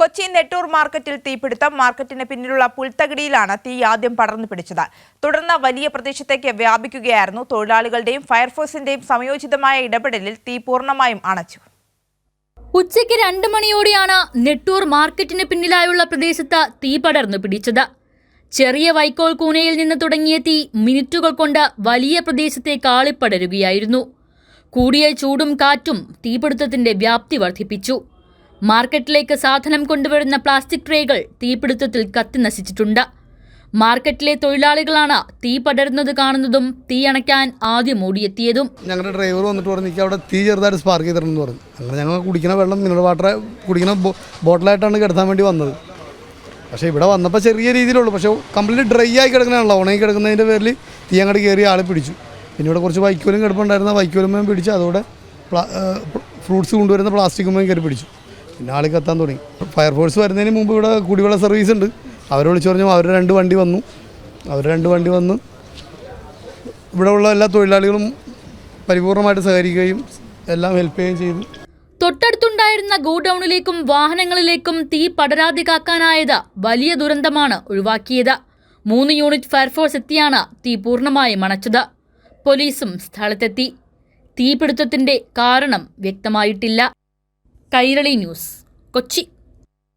കൊച്ചി നെട്ടൂർ മാർക്കറ്റിൽ തീപിടുത്തം മാർക്കറ്റിന് പിന്നിലുള്ള പുൽത്തകിടിയിലാണ് തീ ആദ്യം പടർന്നു പിടിച്ചത്. തുടർന്ന് വലിയ പ്രദേശത്തേക്ക് വ്യാപിക്കുകയായിരുന്നു. തൊഴിലാളികളുടെയും ഫയർഫോഴ്സിന്റെയും സംയോജിതമായ ഇടപെടലിൽ തീ പൂർണമായും അണച്ചു. ഉച്ചയ്ക്ക് രണ്ട് മണിയോടെയാണ് നെട്ടൂർ മാർക്കറ്റിന് പിന്നിലായുള്ള പ്രദേശത്ത് തീ പടർന്നു പിടിച്ചത്. ചെറിയ വൈക്കോൽ കൂനയിൽ നിന്ന് തുടങ്ങിയ തീ മിനിറ്റുകൾ കൊണ്ട് വലിയ പ്രദേശത്തെ കാളിപ്പടരുകയായിരുന്നു കൂടിയ ചൂടും കാറ്റും തീപിടുത്തത്തിന്റെ വ്യാപ്തി വർദ്ധിപ്പിച്ചു. മാർക്കറ്റിലേക്ക് സാധനം കൊണ്ടുവരുന്ന പ്ലാസ്റ്റിക് ട്രേകൾ തീപിടുത്തത്തിൽ കത്തി നശിച്ചിട്ടുണ്ട്. മാർക്കറ്റിലെ തൊഴിലാളികളാണ് തീ പടരുന്നത് കാണുന്നതും തീ അണയ്ക്കാൻ ആദ്യം ഓടിയെത്തിയതും. ഞങ്ങളുടെ ഡ്രൈവർ വന്നിട്ട് പറഞ്ഞു അവിടെ തീ ചെറുതായിട്ട് സ്പാർക്ക് ചെയ്തിട്ടുണ്ടെന്ന് പറഞ്ഞു. അങ്ങനെ ഞങ്ങൾ കുടിക്കുന്ന വെള്ളം മിനറൽ വാട്ടർ കുടിക്കുന്ന ബോട്ടിലായിട്ടാണ് കിടത്താൻ വേണ്ടി വന്നത്. പക്ഷേ ഇവിടെ വന്നപ്പോൾ ചെറിയ രീതിയിലുള്ളൂ. പക്ഷേ കംപ്ലീറ്റ് ഡ്രൈ ആയി കിടക്കണതാണല്ലോ. ഉണങ്ങി കിടക്കുന്നതിന്റെ പേരിൽ തീ അങ്ങോട്ട് കയറി ആളെ പിടിച്ചു. പിന്നെ ഇവിടെ കുറച്ച് വൈക്കോലും കിടപ്പുണ്ടായിരുന്ന. വൈക്കോലും പിടിച്ചു അതോടെ ഫ്രൂട്ട്സ് കൊണ്ടുവരുന്ന പ്ലാസ്റ്റിക്കുമേയും കയറി പിടിച്ചു. പിന്നെ ആൾ കത്താൻ തുടങ്ങി. ഫയർഫോഴ്സ് വരുന്നതിന് മുമ്പ് ഇവിടെ കുടിവെള്ള സർവീസ് ഉണ്ട്. അവർ വിളിച്ചു പറഞ്ഞു അവർ രണ്ട് വണ്ടി വന്നു. അവർ രണ്ട് വണ്ടി വന്ന് ഇവിടെ ഉള്ള എല്ലാ തൊഴിലാളികളും പരിപൂർണമായിട്ട് സഹകരിക്കുകയും എല്ലാം ഹെൽപ്പ് ചെയ്യുകയും ചെയ്തു. തൊട്ടടുത്തുണ്ടായിരുന്ന ഗോഡൌണിലേക്കും വാഹനങ്ങളിലേക്കും തീ പടരാതെ കാക്കാനായത് വലിയ ദുരന്തമാണ് ഒഴിവാക്കിയത്. മൂന്ന് യൂണിറ്റ് ഫയർഫോഴ്സ് എത്തിയാണ് തീ പൂർണമായും അണച്ചത് പോലീസും സ്ഥലത്തെത്തി. തീപിടുത്തത്തിന്റെ കാരണം വ്യക്തമായിട്ടില്ല. കൈരളി ന്യൂസ് കൊച്ചി.